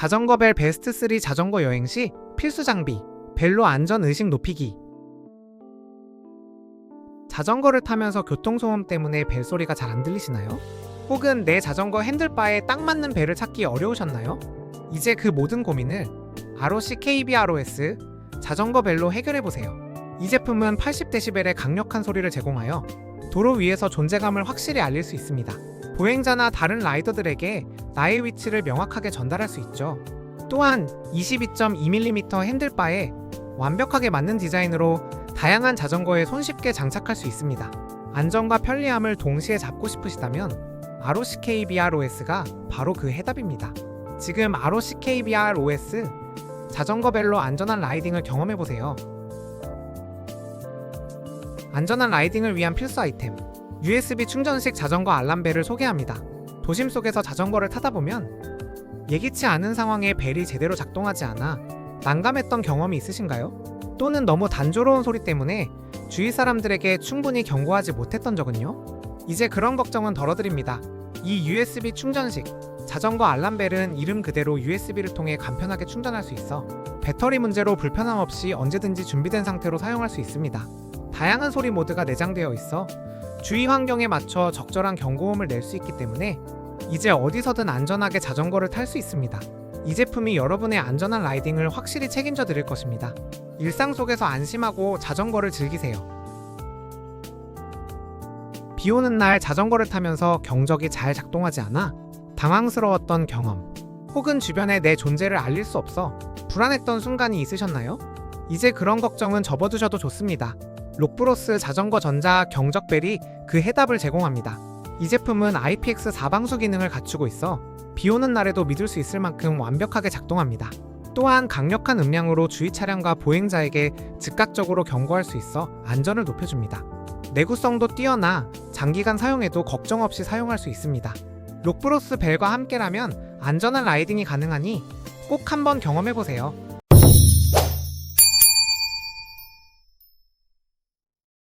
자전거 벨 베스트 3 자전거 여행 시 필수 장비 벨로 안전 의식 높이기 자전거를 타면서 교통소음 때문에 벨 소리가 잘 안 들리시나요? 혹은 내 자전거 핸들바에 딱 맞는 벨을 찾기 어려우셨나요? 이제 그 모든 고민을 ROC KBROS 자전거 벨로 해결해 보세요. 이 제품은 80dB의 강력한 소리를 제공하여 도로 위에서 존재감을 확실히 알릴 수 있습니다. 보행자나 다른 라이더들에게 나의 위치를 명확하게 전달할 수 있죠. 또한 22.2mm 핸들바에 완벽하게 맞는 디자인으로 다양한 자전거에 손쉽게 장착할 수 있습니다. 안전과 편리함을 동시에 잡고 싶으시다면 ROC KBROS가 바로 그 해답입니다. 지금 ROC KBROS 자전거 벨로 안전한 라이딩을 경험해 보세요. 안전한 라이딩을 위한 필수 아이템 USB 충전식 자전거 알람벨을 소개합니다. 도심 속에서 자전거를 타다 보면 예기치 않은 상황에 벨이 제대로 작동하지 않아 난감했던 경험이 있으신가요? 또는 너무 단조로운 소리 때문에 주위 사람들에게 충분히 경고하지 못했던 적은요? 이제 그런 걱정은 덜어드립니다. 이 USB 충전식 자전거 알람벨은 이름 그대로 USB를 통해 간편하게 충전할 수 있어 배터리 문제로 불편함 없이 언제든지 준비된 상태로 사용할 수 있습니다. 다양한 소리 모드가 내장되어 있어 주위 환경에 맞춰 적절한 경고음을 낼 수 있기 때문에 이제 어디서든 안전하게 자전거를 탈 수 있습니다. 이 제품이 여러분의 안전한 라이딩을 확실히 책임져 드릴 것입니다. 일상 속에서 안심하고 자전거를 즐기세요. 비 오는 날 자전거를 타면서 경적이 잘 작동하지 않아 당황스러웠던 경험, 혹은 주변에 내 존재를 알릴 수 없어 불안했던 순간이 있으셨나요? 이제 그런 걱정은 접어두셔도 좋습니다. 록브로스 자전거 전자 경적벨이 그 해답을 제공합니다. 이 제품은 IPX4 방수 기능을 갖추고 있어 비 오는 날에도 믿을 수 있을 만큼 완벽하게 작동합니다. 또한 강력한 음량으로 주위 차량과 보행자에게 즉각적으로 경고할 수 있어 안전을 높여줍니다. 내구성도 뛰어나 장기간 사용해도 걱정 없이 사용할 수 있습니다. 록브로스 벨과 함께라면 안전한 라이딩이 가능하니 꼭 한번 경험해보세요.